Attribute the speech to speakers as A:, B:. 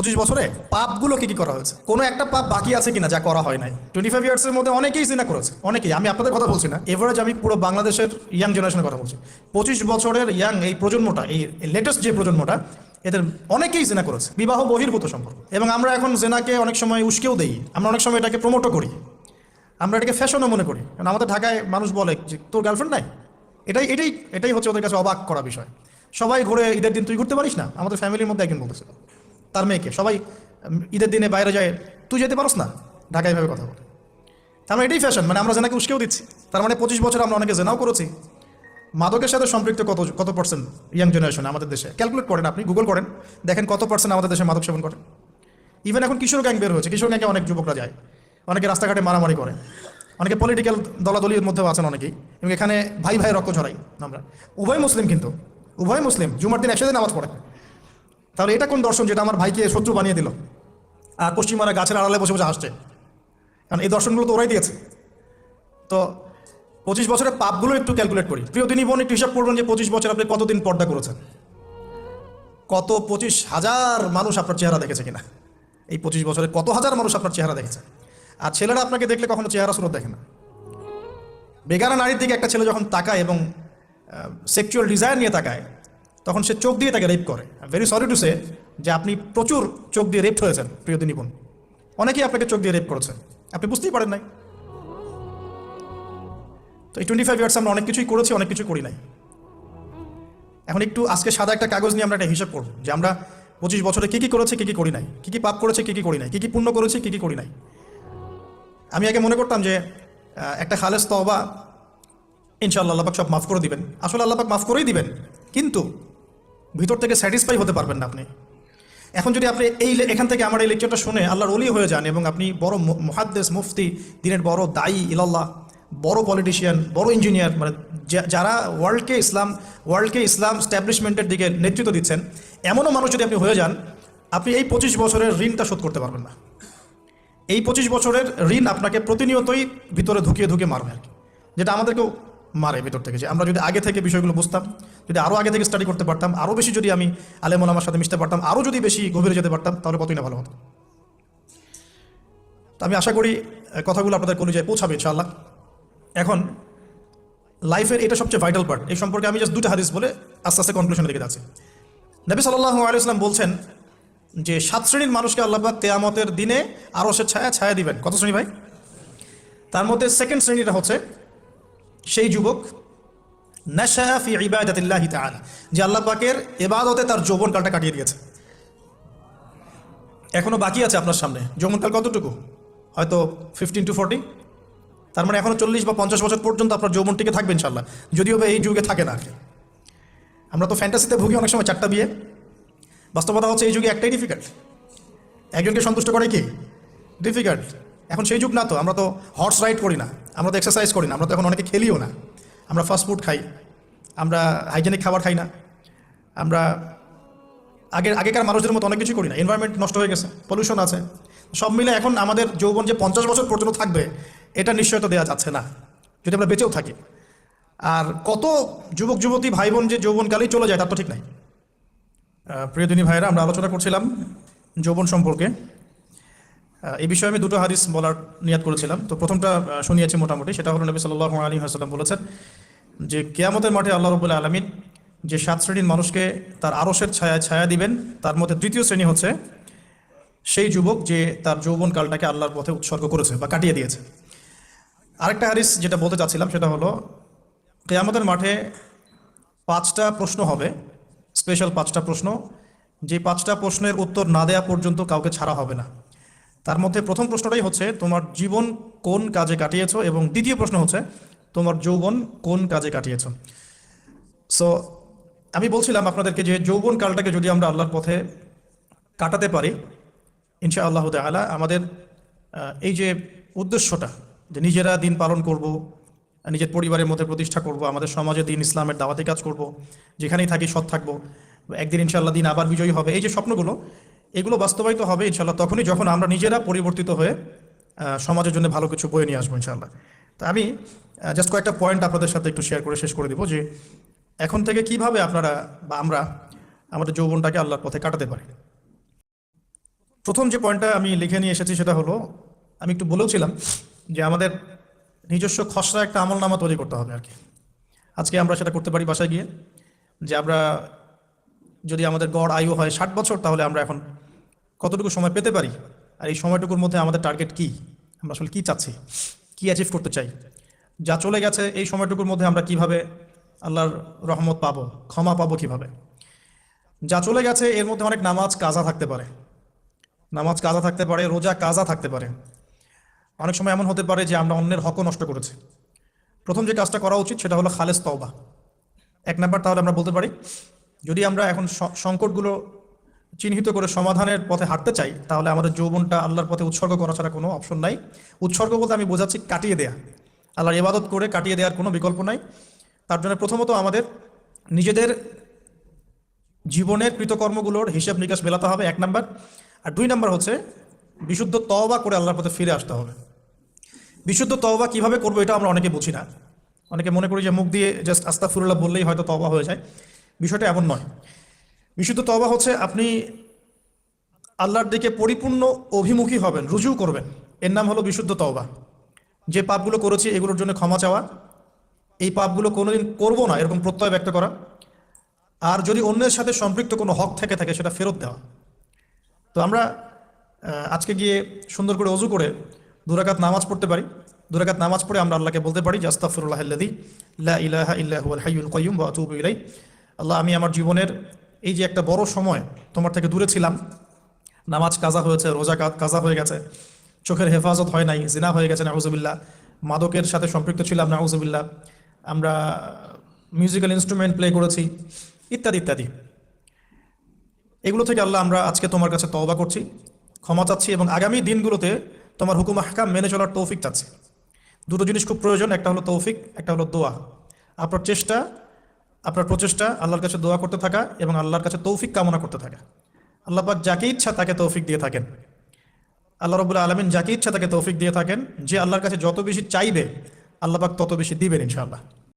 A: পঁচিশ বছরে পাপগুলো কি কি করা হয়েছে? কোনো একটা পাপ বাকি আছে কিনা যা করা হয় নাই। টোয়েন্টি ফাইভ ইয়ার্সের মধ্যে অনেকেই সিনা করেছে, অনেকেই। আমি আপনাদের কথা বলছি না। এভারেজ আমি পুরো বাংলাদেশের ইয়াং জেনারেশনের কথা বলছি। পঁচিশ বছরের ইয়াং এই প্রজন্মটা, এই লেটেস্ট যে প্রজন্মটা, এদের অনেকেই জেনা করেছে, বিবাহ বহির্ভূত সম্পর্ক। এবং আমরা এখন জেনাকে অনেক সময় উস্কেও দেই। আমরা অনেক সময় এটাকে প্রমোটও করি। আমরা এটাকে ফ্যাশনও মনে করি। কারণ আমাদের ঢাকায় মানুষ বলে যে, তোর গার্লফ্রেন্ড নাই? এটাই এটাই এটাই হচ্ছে ওদের কাছে অবাক করা বিষয়। সবাই ঘুরে ঈদের দিন তুই ঘুরতে পারিস না? আমাদের ফ্যামিলির মধ্যে একজন বলতেছিল। তার মেয়েকে। সবাই ঈদের দিনে বাইরে যায়, তুই যেতে পারস না? ঢাকায় ভাবে কথা বলে। তার মানে এটাই ফ্যাশন মানে আমরা জেনাকে উস্কেও দিচ্ছি। তার মানে পঁচিশ বছর আমরা অনেকে জেনাও করেছি। মাদকের সাথে সম্পৃক্ত কত কত পার্সেন্ট ইয়াং জেনারেশন আমাদের দেশে? ক্যালকুলেট করেন আপনি গুগল করেন, দেখেন কত পার্সেন্ট আমাদের দেশে মাদক সেবন করে। ইভেন এখন কিশোর গ্যাং বের হয়েছে, কিশোর গ্যাংয়ে অনেক যুবকরা যায়। অনেকে রাস্তাঘাটে মারামারি করে। অনেকে পলিটিক্যাল দলাদলির মধ্যেও আছেন অনেকেই। এবং এখানে ভাই ভাই রক্ত ঝরাই আমরা। উভয় মুসলিম কিন্তু, উভয় মুসলিম, জুমার দিন একসাথে নামাজ পড়ে। তাহলে এটা কোন দর্শন যেটা আমার ভাইকে শত্রু বানিয়ে দিল? আর পশ্চিমারা গাছের আড়ালে বসে বসে হাসছে। কারণ এই দর্শনগুলো তো ওরাই দিয়েছে। তো পঁচিশ বছরের পাপগুলো একটু ক্যালকুলেট করি। প্রিয় দিনী বোন একটু হিসাব করবেন যে পঁচিশ বছর আপনি কতদিন পর্দা করেছেন? কত পঁচিশ হাজার মানুষ আপনার চেহারা দেখেছে কিনা? এই পঁচিশ বছরে কত হাজার মানুষ আপনার চেহারা দেখেছে? আর ছেলেরা আপনাকে দেখলে কখনো চেহারা সুরত দেখে না। বেগানা নারীর দিকে একটা ছেলে যখন তাকায় এবং সেক্সুয়াল ডিজায়ার নিয়ে তাকায় তখন সে চোখ দিয়ে তাকে রেপ করে। ভেরি সরি টু সে যে আপনি প্রচুর চোখ দিয়ে রেপ হয়েছেন, প্রিয় বোন অনেকেই আপনাকে চোখ দিয়ে রেপ করেছেন আপনি বুঝতেই পারেন নাই। তো এই টোয়েন্টি ফাইভ ইয়ার্স আমরা অনেক কিছুই করেছি, অনেক কিছু করি নাই। এখন একটু আজকে সাদা একটা কাগজ নিয়ে আমরা একটা হিসাব করব যে আমরা পঁচিশ বছরে কী কী করেছি, কী কী করি নাই। কী কী পাপ করেছে, কী কী করি নাই। কী কী পুণ্য করেছি, কী কী করি নাই। আমি আগে মনে করতাম যে একটা খালেস তবা ইনশাআল্লাহ আল্লাপাক সব মাফ করে দিবেন। আসলে আল্লাপাক মাফ করেই দিবেন। কিন্তু ভিতর থেকে স্যাটিসফাই হতে পারবেন না আপনি। এখন যদি আপনি এই এখান থেকে আমার এই লেকচারটা শুনে আল্লাহর অলি হয়ে যান এবং আপনি বড় মুহাদ্দেস, মুফতি, দিনের বড় দায়ী, ইলাল্লাহ, বড় পলিটিশিয়ান বড় ইঞ্জিনিয়ার মানে যারা ওয়ার্ল্ডকে ইসলাম ওয়ার্ল্ডকে ইসলাম স্ট্যাবলিশমেন্টের দিকে নেতৃত্ব দিচ্ছেন, এমনও মানুষ যদি আপনি হয়ে যান, আপনি এই পঁচিশ বছরের ঋণটা শোধ করতে পারবেন না। এই পঁচিশ বছরের ঋণ আপনাকে প্রতিনিয়তই ভিতরে ঢুকিয়ে ঢুকিয়ে মারবে আর কি। যেটা আমাদেরকেও মারে, ভিতর থেকে যে আমরা যদি আগে থেকে বিষয়গুলো বুঝতাম, যদি আরও আগে থেকে স্টাডি করতে পারতাম আরও বেশি যদি আমি আলেমন আমার সাথে মিশতে পারতাম আরও যদি বেশি গভীরে যেতে পারতাম, তাহলে কতই না ভালো হতো। তো আমি আশা করি কথাগুলো আপনাদের কলিজায় পৌঁছাবে, ইনশাআল্লাহ। এখন লাইফের এটা সবচেয়ে ভাইটাল পার্ট এই সম্পর্কে আমি জাস্ট দুটো হাদিস বলে আস্তে আস্তে কনক্লুশনের দিকে যাচ্ছি। নবী সাল্লাহ আলাইসলাম বলছেন যে, সাত শ্রেণির মানুষকে আল্লাহবাক তেয়ামতের দিনে আরও সে ছায়া ছায়া দিবেন। কত শ্রেণি ভাই? তার মধ্যে সেকেন্ড শ্রেণীটা হচ্ছে সেই যুবক নাশা ফি ইবাদাতিল্লাহি তাআলা, যে আল্লাহ পাকের ইবাদতে তার যৌবনকালটা কাটিয়ে দিয়েছে। এখনও বাকি আছে আপনার সামনে। যৌবনকাল কতটুকু? হয়তো ফিফটিন টু ফোরটি তার মানে এখনও চল্লিশ বা পঞ্চাশ বছর পর্যন্ত আপনার যৌবন টিকে থাকবে ইনশাল্লাহ যদিও বা এই যুগে থাকে না আর আমরা তো ফ্যান্টাসিতে ভুগি অনেক সময় চারটা বিয়ে। বাস্তবতা হচ্ছে এই যুগে একটাই ডিফিকাল্ট একজনকে সন্তুষ্ট করে কি? ডিফিকাল্ট এখন সেই যুগ না তো, আমরা তো হর্স রাইড করি না, আমরা তো এক্সারসাইজ করি না, আমরা তো এখন অনেকে খেলিও না। আমরা ফাস্ট ফুড খাই, আমরা হাইজেনিক খাবার খাই না, আমরা আগের, আগেকার মানুষদের মতো অনেক কিছু করি না এনভায়রনমেন্ট নষ্ট হয়ে গেছে পলিউশন আছে। সব মিলে এখন আমাদের যৌবন যে পঞ্চাশ বছর পর্যন্ত থাকবে, এটা নিশ্চয়তা দেওয়া যাচ্ছে না, যদি আমরা বেঁচেও থাকি। আর কত যুবক, যুবতী ভাই বোন যে যৌবনকালেই চলে যায়, তার তো ঠিক নাই। প্রিয়দিনী ভাইরা আমরা আলোচনা করছিলাম যৌবন সম্পর্কে। এই বিষয়ে আমি দুটো হাদিস বলার নিয়াত করেছিলাম। তো প্রথমটা শুনিয়েছি মোটামুটি। সেটা হলো নবী সাল্লাহ আলী হাসাল্লাম বলেছেন যে, কেয়ামতের মাঠে আল্লাহ রবুল্লা আলমিন যে সাত শ্রেণির মানুষকে তার আরসের ছায়ায় ছায়া দিবেন, তার মধ্যে তৃতীয় শ্রেণি হচ্ছে সেই যুবক যে তার যৌবন কালটাকে আল্লাহর পথে উৎসর্গ করেছে বা কাটিয়ে দিয়েছে। আরেকটা হারিস যেটা বলতে চাচ্ছিলাম সেটা হলো, কেয়ামতের মাঠে পাঁচটা প্রশ্ন হবে স্পেশাল পাঁচটা প্রশ্ন। যে পাঁচটা প্রশ্নের উত্তর না দেওয়া পর্যন্ত কাউকে ছাড়া হবে না। তার মধ্যে প্রথম প্রশ্নটাই হচ্ছে, তোমার জীবন কোন কাজে কাটিয়েছ? এবং দ্বিতীয় প্রশ্ন হচ্ছে, তোমার যৌবন কোন কাজে কাটিয়েছো? সো আমি বলছিলাম আপনাদেরকে যে যৌবন কালটাকে যদি আমরা আল্লাহর পথে কাটাতে পারি ইনশা আল্লাহ তালা আমাদের এই যে উদ্দেশ্যটা যে নিজেরা দিন পালন করব, নিজের পরিবারের মধ্যে প্রতিষ্ঠা করব, আমাদের সমাজে দিন ইসলামের দাওয়াতি কাজ করব, যেখানেই থাকি সৎ থাকব, একদিন ইনশাআল্লাহ দিন আবার বিজয়ী হবে, এই যে স্বপ্নগুলো এগুলো বাস্তবায়িত হবে ইনশাল্লাহ তখনই যখন আমরা নিজেরা পরিবর্তিত হয়ে সমাজের জন্য ভালো কিছু বয়ে নিয়ে আসব ইনশাল্লাহ তা আমি জাস্ট কয়েকটা পয়েন্ট আপনাদের সাথে একটু শেয়ার করে শেষ করে দিব যে, এখন থেকে কীভাবে আপনারা বা আমরা আমাদের যৌবনটাকে আল্লাহর পথে কাটাতে পারি। প্রথম যে পয়েন্টটা আমি লিখে নিয়ে এসেছি সেটা হলো, আমি একটু বলেওছিলাম যে আমাদের নিজস্ব খসড়া একটা আমল নামা তৈরি করতে হবে আর কি। আজকে আমরা সেটা করতে পারি বাসায় গিয়ে, যে আমরা যদি আমাদের গড় আয়ু হয় ষাট বছর, তাহলে আমরা এখন কতটুকু সময় পেতে পারি? আর এই সময়টুকুর মধ্যে আমাদের টার্গেট কি? আমরা আসলে কি চাচ্ছি? কি অ্যাচিভ করতে চাই? যা চলে গেছে, এই সময়টুকুর মধ্যে আমরা কীভাবে আল্লাহর রহমত পাবো, ক্ষমা পাবো কীভাবে? যা চলে গেছে, এর মধ্যে অনেক নামাজ কাজা থাকতে পারে। নামাজ কাজা থাকতে পারে, রোজা কাজা থাকতে পারে। অনেক সময় এমন হতে পারে যে আমরা অন্যের হকও নষ্ট করেছি। প্রথম যে কাজটা করা উচিত, সেটা হলো খালেস তওবা। এক নাম্বার তাহলে আমরা বলতে পারি যদি আমরা এখন সংকটগুলো চিহ্নিত করে সমাধানের পথে হাঁটতে চাই, তাহলে আমাদের যৌবনটা আল্লাহর পথে উৎসর্গ করা ছাড়া কোনো অপশন নাই। উৎসর্গ বলতে আমি বোঝাচ্ছি কাটিয়ে দেয়া। আল্লাহর ইবাদত করে কাটিয়ে দেওয়ার কোনো বিকল্প নাই। তার জন্য প্রথমত আমাদের নিজেদের জীবনের কৃতকর্মগুলোর হিসাব নিকাশ মেলাতে হবে, এক নাম্বার। আর দুই নাম্বার হচ্ছে বিশুদ্ধ তওবা করে আল্লাহর পথে ফিরে আসতে হবে। বিশুদ্ধ তওবা কীভাবে করব এটা আমরা অনেকে বুঝি না। অনেকে মনে করি যে মুখ দিয়ে জাস্ট আস্তাফুরুল্লাহ বললেই হয়তো তওবা হয়ে যায়। বিষয়টা এমন নয়। বিশুদ্ধ তওবা হচ্ছে আপনি আল্লাহর দিকে পরিপূর্ণ অভিমুখী হবেন, রুজু করবেন। এর নাম হলো বিশুদ্ধ তওবা। যে পাপগুলো করেছি, এগুলোর জন্য ক্ষমা চাওয়া। এই পাপগুলো কোনোদিন করব না, এরকম প্রত্যয় ব্যক্ত করা। আর যদি অন্যের সাথে সম্পৃক্ত কোনো হক থেকে থাকে, সেটা ফেরত দেওয়া। তো আমরা আজকে গিয়ে সুন্দর করে অজু করে দুরাকাত নামাজ পড়তে পারি। দুরাকাত নামাজ পড়ে আমরা আল্লাহকে বলতে পারি জাস্তাফরুল্লাহ আল্লাদি লা ইলাহা ইল্লাহুল হাইয়ুল কাইয়ুম আল্লাহ, আমি আমার জীবনের এই যে একটা বড় সময় তোমার থেকে দূরে ছিলাম। নামাজ কাজা হয়েছে, রোজা কাজা হয়ে গেছে। চোখের হেফাজত হয় নাই, জিনা হয়ে গেছে, নাউজুবিল্লাহ। মাদকের সাথে সম্পৃক্ত ছিলাম, নাউজুবিল্লাহ। আমরা মিউজিক্যাল ইনস্ট্রুমেন্ট প্লে করেছি, ইত্যাদি ইত্যাদি। এগুলো থেকে আল্লাহ, আমরা আজকে তোমার কাছে তওবা করছি, ক্ষমা চাচ্ছি এবং আগামী দিনগুলোতে তোমার হুকুম হাকাম মেনে চলার তৌফিক চাচ্ছি। দুটো জিনিস খুব প্রয়োজন, একটা হলো তৌফিক, একটা হলো দোয়া। আপনার চেষ্টা আপনার প্রচেষ্টা আল্লাহর কাছে দোয়া করতে থাকা এবং আল্লাহর কাছে তৌফিক কামনা করতে থাকা। আল্লাহ পাক যাকে ইচ্ছা তাকে তৌফিক দিয়ে থাকেন। আল্লাহ রবুল্লা আলমিন যাকে ইচ্ছা তাকে তৌফিক দিয়ে থাকেন। যে আল্লাহর কাছে যত বেশি চাইবে, আল্লাহ পাক তত বেশি দিবেন ইনশাআল্লাহ।